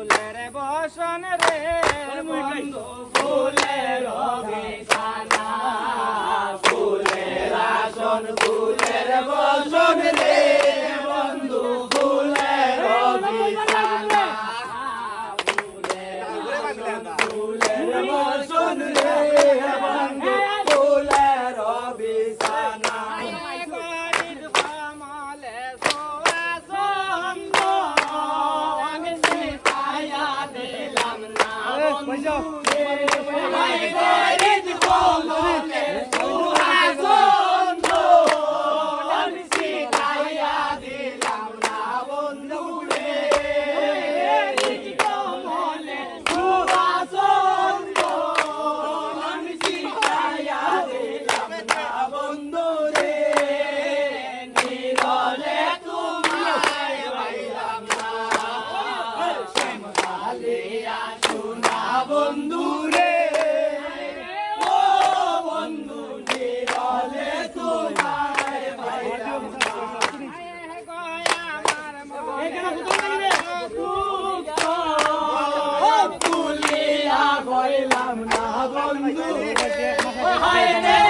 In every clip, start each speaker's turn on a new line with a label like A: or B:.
A: ফুলের বসন রে বন্ধু ফুলের বিছানা ফুলের আসন ফুলের বসন রে। Bacak. Bacak. Bacak. Bacak. বন্ধু রে ও বন্ধু নিরলে তোমায় পাইলাম তুলিয়া গইলাম না বন্ধু। হায় রে।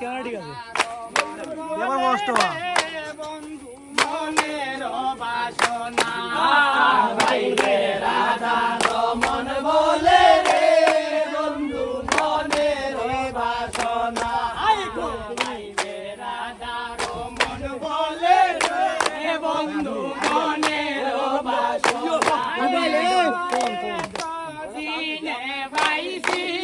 A: ক্যামেরা ঠিক আছে
B: এবার কষ্ট
A: বন্ধু মনে রাধা রমন বলে বন্ধু মনের বাসনা দিনে বাইশি